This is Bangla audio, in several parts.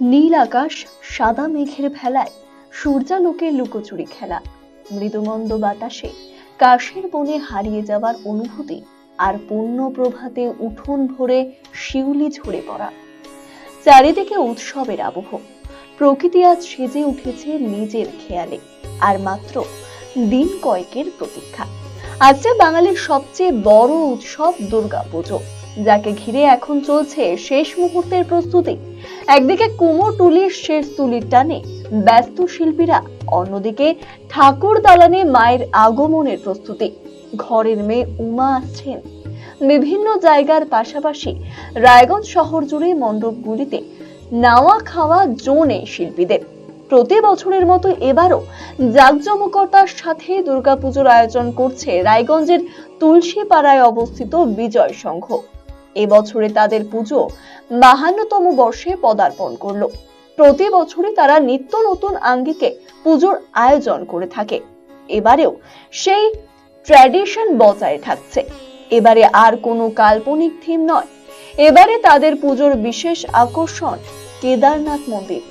নীল আকাশ সাদা মেঘের ভেলায় সূর্যালোকের লুকোচুরি খেলা। মৃদুমন্দ বাতাসে কাশের বনে হারিয়ে যাওয়ার অনুভূতি আর পূর্ণ প্রভাতে উঠোন ভরে শিউলি ঝরে পড়া। চারিদিকে উৎসবের আবহ। প্রকৃতি আজ সেজে উঠেছে নিজের খেয়ালে, আর মাত্র দিন কয়েকের প্রতীক্ষা। আজকে বাঙালির সবচেয়ে বড় উৎসব দুর্গাপুজো। যাকে ঘিরে এখন চলছে শেষ মুহূর্তের প্রস্তুতি। একদিকে কুমোরটুলির শেষ তুলির টানে ব্যস্ত শিল্পীরা, অন্যদিকে ঠাকুর দালানে মায়ের আগমনের প্রস্তুতি। ঘরের মেয়ে উমা আসছেন। বিভিন্ন জায়গার পাশাপাশি রায়গঞ্জ শহর জুড়ে মণ্ডপগুলিতে নাওয়া খাওয়া জোনে শিল্পীদের। প্রতি বছরের মতো এবারও জাঁকজমকতার সাথে দুর্গাপুজোর আয়োজন করছে রায়গঞ্জের তুলসীপাড়ায় অবস্থিত বিজয় সংঘ। এবছরে তাদের পুজো বাহান্নতম বর্ষে পদার্পণ করল। প্রতি বছরই তারা নিত্য নতুন আঙ্গিকে পুজোর আয়োজন করে থাকে। এবারেও সেই ট্র্যাডিশন বজায় থাকছে। এবারে আর কোনো কাল্পনিক থিম নয়। এবারে তাদের পুজোর বিশেষ আকর্ষণ কেদারনাথ মন্দির।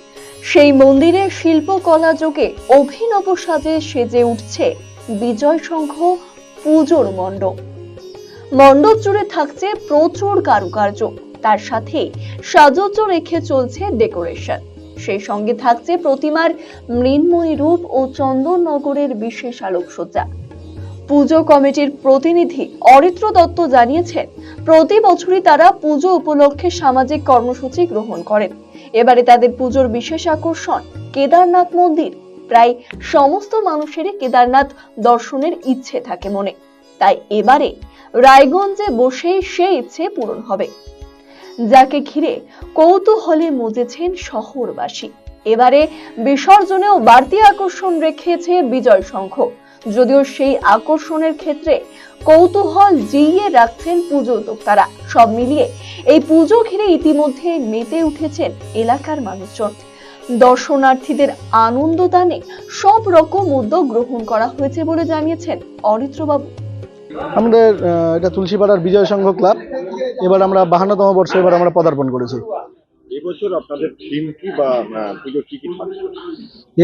সেই মন্দিরে শিল্পকলা যোগে অভিনব সাজে সেজে উঠছে বিজয় সংঘ পুজোর মণ্ডপ। মণ্ডপ জুড়ে থাকছে প্রচুর কারুকার্য। তার সাথে সাজজ্জ রেখে চলছে ডেকোরেশন। সেই সঙ্গে থাকছে প্রতিমার মৃন্ময়ী রূপ ও চন্দননগরের বিশেষ আলোকসজ্জা। পুজো কমিটির প্রতিনিধি অরিত্র দত্ত জানিয়েছেন, প্রতি বছরই তারা পুজো উপলক্ষে সামাজিক কর্মসূচি গ্রহণ করেন। এবারে তাদের পুজোর বিশেষ আকর্ষণ কেদারনাথ মন্দির। প্রায় সমস্ত মানুষেরই কেদারনাথ দর্শনের ইচ্ছে থাকে মনে। তাই এবারে রায়গঞ্জে বসেই সে ইচ্ছে পূরণ হবে। যাকে ঘিরে কৌতূহলে মজেছেন শহরবাসী। এবারে বিসর্জনেও বাড়তি আকর্ষণ রেখেছে বিজয় সংঘ। যদিও সেই আকর্ষণের ক্ষেত্রে কৌতূহল জিইয়ে রাখছেন পুজো উদ্যোক্তারা। সব মিলিয়ে এই পুজো ঘিরে ইতিমধ্যে মেতে উঠেছেন এলাকার মানুষজন। দর্শনার্থীদের আনন্দ দানে সব রকম উদ্যোগ গ্রহণ করা হয়েছে বলে জানিয়েছেন অরিত্রবাবু। আমাদের এটা তুলসীপাড়ার বিজয় সংঘ ক্লাব। এবার আমরা বাহান্নতম বর্ষে এবার আমরা পদার্পণ করেছি। এবছর আপনাদের থিম কি বা পুজো কি কি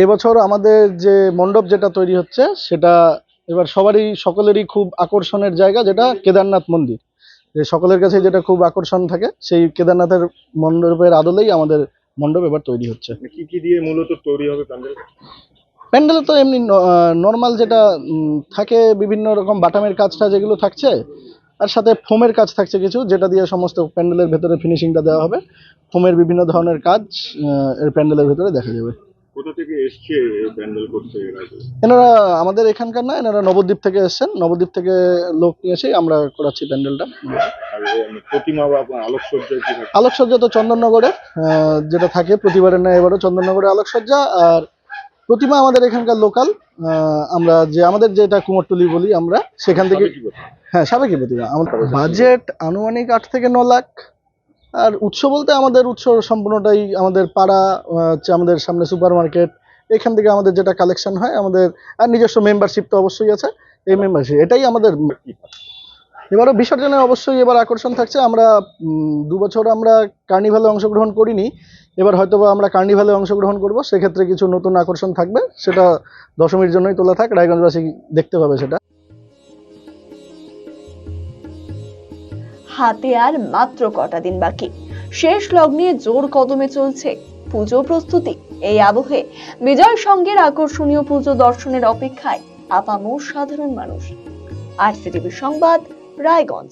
এবছর আমাদের যে মণ্ডপ যেটা তৈরি হচ্ছে সেটা এবার সবারই সকলেরই খুব আকর্ষণের জায়গা যেটা কেদারনাথ মন্দির। যে সকলের কাছে যেটা খুব আকর্ষণ থাকে সেই কেদারনাথের মণ্ডপের আদলেই আমাদের মণ্ডপ এবার তৈরি হচ্ছে। মানে কি কি দিয়ে মূলত তৈরি হবে প্যান্ডেল প্যান্ডেলে তো এমনি নর্মাল যেটা থাকে বিভিন্ন রকম বাটামের কাজটা যেগুলো থাকছে আর সাথে ফোমের কাজ থাকছে কিছু যেটা দিয়ে সমস্ত প্যান্ডেলের ভেতরে ফিনিশিংটা দেওয়া হবে। ফোমের বিভিন্ন ধরনের কাজ এর প্যান্ডেলের ভেতরে দেখা যাবে। কোথা থেকে এসছে প্যান্ডেল করতে এনারা আমাদের এখানকার না এনারা নবদ্বীপ থেকে এসেছেন। নবদ্বীপ থেকে লোক নিয়ে এসেই আমরা করাচ্ছি প্যান্ডেলটা। মানে প্রতিমা বা থাকছে আলোকসজ্জা তো চন্দননগরে যেটা থাকে প্রতিবারের না এবারও চন্দননগরে আলোকসজ্জা আর প্রতিমা আমাদের এখানকার লোকাল আমরা যে আমাদের যেটা কুমোরটুলি বলি আমরা সেখান থেকে? হ্যাঁ সাবেকি প্রতিমা আমাদের বাজেট আনুমানিক আট থেকে ন লাখ আর উৎস বলতে আমাদের উৎস সম্পূর্ণটাই আমাদের পাড়া হচ্ছে আমাদের সামনে সুপার মার্কেট এখান থেকে আমাদের যেটা কালেকশন হয় আমাদের আর নিজস্ব মেম্বারশিপ তো অবশ্যই আছে এই মেম্বারশিপ এটাই আমাদের? এবারও বিসর্জনে অবশ্যই এবার আকর্ষণ থাকছে। আমরা দু বছর আমরা কার্নিভালে অংশগ্রহণ করিনি। এবার হয়তো আমরা কার্নিভালে অংশগ্রহণ করব। সেক্ষেত্রে কিছু নতুন আকর্ষণ থাকবে। সেটা দশমীর জন্যই তোলা থাক। রায়গঞ্জবাসী দেখতে পাবে সেটা। হাতে আর মাত্র কটা দিন বাকি। শেষ লগ্নে জোর কদমে চলছে পুজো প্রস্তুতি। এই আবহে বিজয় সঙ্গের আকর্ষণীয় পুজো দর্শনের অপেক্ষায় আপামর সাধারণ মানুষ। আর সিটিভি সংবাদ রায়গঞ্জ